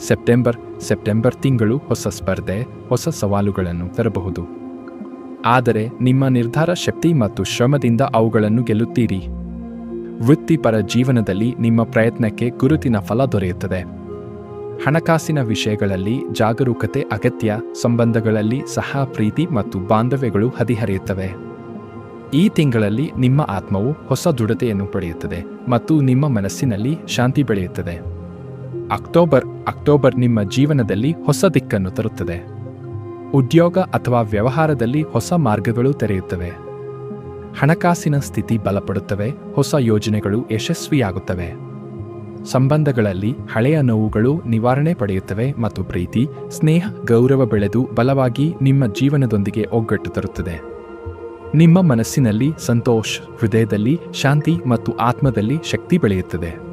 September September ತಿಂಗಳು ಹೊಸ ಸ್ಪರ್ಧೆ, ಹೊಸ ಸವಾಲುಗಳನ್ನು ತರಬಹುದು. ಆದರೆ ನಿಮ್ಮ ನಿರ್ಧಾರ ಶಕ್ತಿ ಮತ್ತು ಶ್ರಮದಿಂದ ಅವುಗಳನ್ನು ಗೆಲ್ಲುತ್ತೀರಿ. ವೃತ್ತಿಪರ ಜೀವನದಲ್ಲಿ ನಿಮ್ಮ ಪ್ರಯತ್ನಕ್ಕೆ ಗುರುತಿನ ಫಲ ದೊರೆಯುತ್ತದೆ. ಹಣಕಾಸಿನ ವಿಷಯಗಳಲ್ಲಿ ಜಾಗರೂಕತೆ ಅಗತ್ಯ, ಸಂಬಂಧಗಳಲ್ಲಿ ಸಹ ಪ್ರೀತಿ ಮತ್ತು ಬಾಂಧವ್ಯಗಳು ಹದಿಹರಿಯುತ್ತವೆ. ಈ ತಿಂಗಳಲ್ಲಿ ನಿಮ್ಮ ಆತ್ಮವು ಹೊಸ ದೃಢತೆಯನ್ನು ಪಡೆಯುತ್ತದೆ ಮತ್ತು ನಿಮ್ಮ ಮನಸ್ಸಿನಲ್ಲಿ ಶಾಂತಿ ಬೆಳೆಯುತ್ತದೆ. ಅಕ್ಟೋಬರ್ ಅಕ್ಟೋಬರ್ ನಿಮ್ಮ ಜೀವನದಲ್ಲಿ ಹೊಸ ದಿಕ್ಕನ್ನು ತರುತ್ತದೆ. ಉದ್ಯೋಗ ಅಥವಾ ವ್ಯವಹಾರದಲ್ಲಿ ಹೊಸ ಮಾರ್ಗಗಳು ತೆರೆಯುತ್ತವೆ. ಹಣಕಾಸಿನ ಸ್ಥಿತಿ ಬಲಪಡುತ್ತವೆ, ಹೊಸ ಯೋಜನೆಗಳು ಯಶಸ್ವಿಯಾಗುತ್ತವೆ. ಸಂಬಂಧಗಳಲ್ಲಿ ಹಳೆಯ ನೋವುಗಳು ನಿವಾರಣೆ ಪಡೆಯುತ್ತವೆ ಮತ್ತು ಪ್ರೀತಿ, ಸ್ನೇಹ, ಗೌರವ ಬೆಳೆದು ಬಲವಾಗಿ ನಿಮ್ಮ ಜೀವನದೊಂದಿಗೆ ಒಗ್ಗಟ್ಟು ತರುತ್ತದೆ. ನಿಮ್ಮ ಮನಸ್ಸಿನಲ್ಲಿ ಸಂತೋಷ, ಹೃದಯದಲ್ಲಿ ಶಾಂತಿ ಮತ್ತು ಆತ್ಮದಲ್ಲಿ ಶಕ್ತಿ ಬೆಳೆಯುತ್ತದೆ.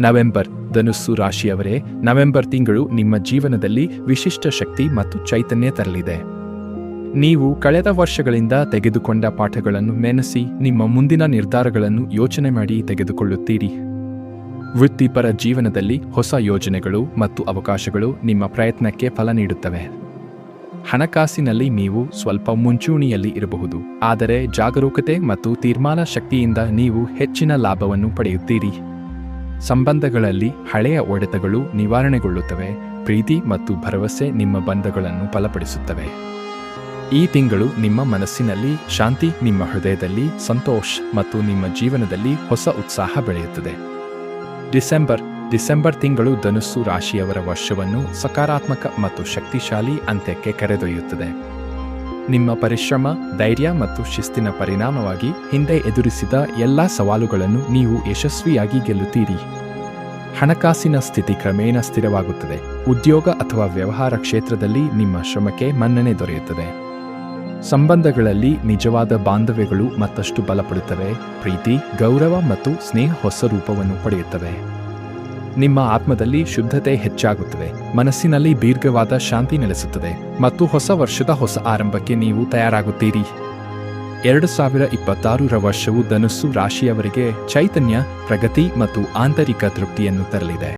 ನವೆಂಬರ್ ಧನುಸ್ಸು ರಾಶಿಯವರೇ, ನವೆಂಬರ್ ತಿಂಗಳು ನಿಮ್ಮ ಜೀವನದಲ್ಲಿ ವಿಶಿಷ್ಟ ಶಕ್ತಿ ಮತ್ತು ಚೈತನ್ಯ ತರಲಿದೆ. ನೀವು ಕಳೆದ ವರ್ಷಗಳಿಂದ ತೆಗೆದುಕೊಂಡ ಪಾಠಗಳನ್ನು ನೆನೆಸಿ, ನಿಮ್ಮ ಮುಂದಿನ ನಿರ್ಧಾರಗಳನ್ನು ಯೋಚನೆ ಮಾಡಿ ತೆಗೆದುಕೊಳ್ಳುತ್ತೀರಿ. ವೃತ್ತಿಪರ ಜೀವನದಲ್ಲಿ ಹೊಸ ಯೋಜನೆಗಳು ಮತ್ತು ಅವಕಾಶಗಳು ನಿಮ್ಮ ಪ್ರಯತ್ನಕ್ಕೆ ಫಲ ನೀಡುತ್ತವೆ. ಹಣಕಾಸಿನಲ್ಲಿ ನೀವು ಸ್ವಲ್ಪ ಮುಂಚೂಣಿಯಲ್ಲಿ ಇರಬಹುದು, ಆದರೆ ಜಾಗರೂಕತೆ ಮತ್ತು ತೀರ್ಮಾನ ಶಕ್ತಿಯಿಂದ ನೀವು ಹೆಚ್ಚಿನ ಲಾಭವನ್ನು ಪಡೆಯುತ್ತೀರಿ. ಸಂಬಂಧಗಳಲ್ಲಿ ಹಳೆಯ ಒಡೆತಗಳು ನಿವಾರಣೆಗೊಳ್ಳುತ್ತವೆ, ಪ್ರೀತಿ ಮತ್ತು ಭರವಸೆ ನಿಮ್ಮ ಬಂಧಗಳನ್ನು ಬಲಪಡಿಸುತ್ತವೆ ಈ ತಿಂಗಳು ನಿಮ್ಮ ಮನಸ್ಸಿನಲ್ಲಿ ಶಾಂತಿ, ನಿಮ್ಮ ಹೃದಯದಲ್ಲಿ ಸಂತೋಷ ಮತ್ತು ನಿಮ್ಮ ಜೀವನದಲ್ಲಿ ಹೊಸ ಉತ್ಸಾಹ ಬೆಳೆಯುತ್ತದೆ. ಡಿಸೆಂಬರ್ ಡಿಸೆಂಬರ್ ತಿಂಗಳು ಧನುಸ್ಸು ರಾಶಿಯವರ ವರ್ಷವನ್ನು ಸಕಾರಾತ್ಮಕ ಮತ್ತು ಶಕ್ತಿಶಾಲಿ ಅಂತ್ಯಕ್ಕೆ ಕರೆದೊಯ್ಯುತ್ತದೆ. ನಿಮ್ಮ ಪರಿಶ್ರಮ, ಧೈರ್ಯ ಮತ್ತು ಶಿಸ್ತಿನ ಪರಿಣಾಮವಾಗಿ ಹಿಂದೆ ಎದುರಿಸಿದ ಎಲ್ಲ ಸವಾಲುಗಳನ್ನು ನೀವು ಯಶಸ್ವಿಯಾಗಿ ಗೆಲ್ಲುತ್ತೀರಿ. ಹಣಕಾಸಿನ ಸ್ಥಿತಿ ಕ್ರಮೇಣ ಸ್ಥಿರವಾಗುತ್ತದೆ. ಉದ್ಯೋಗ ಅಥವಾ ವ್ಯವಹಾರ ಕ್ಷೇತ್ರದಲ್ಲಿ ನಿಮ್ಮ ಶ್ರಮಕ್ಕೆ ಮನ್ನಣೆ ದೊರೆಯುತ್ತದೆ. ಸಂಬಂಧಗಳಲ್ಲಿ ನಿಜವಾದ ಬಾಂಧವ್ಯಗಳು ಮತ್ತಷ್ಟು ಬಲಪಡುತ್ತವೆ. ಪ್ರೀತಿ, ಗೌರವ ಮತ್ತು ಸ್ನೇಹ ಹೊಸ ರೂಪವನ್ನು ಪಡೆಯುತ್ತವೆ. ನಿಮ್ಮ ಆತ್ಮದಲ್ಲಿ ಶುದ್ಧತೆ ಹೆಚ್ಚಾಗುತ್ತದೆ. ಮನಸ್ಸಿನಲ್ಲಿ ದೀರ್ಘವಾದ ಶಾಂತಿ ನೆಲೆಸುತ್ತದೆ ಮತ್ತು ಹೊಸ ವರ್ಷದ ಹೊಸ ಆರಂಭಕ್ಕೆ ನೀವು ತಯಾರಾಗುತ್ತೀರಿ. ಎರಡು ಸಾವಿರ ಇಪ್ಪತ್ತಾರರ ವರ್ಷವು ಧನುಸ್ಸು ರಾಶಿಯವರಿಗೆ ಚೈತನ್ಯ, ಪ್ರಗತಿ ಮತ್ತು ಆಂತರಿಕ ತೃಪ್ತಿಯನ್ನು ತರಲಿದೆ.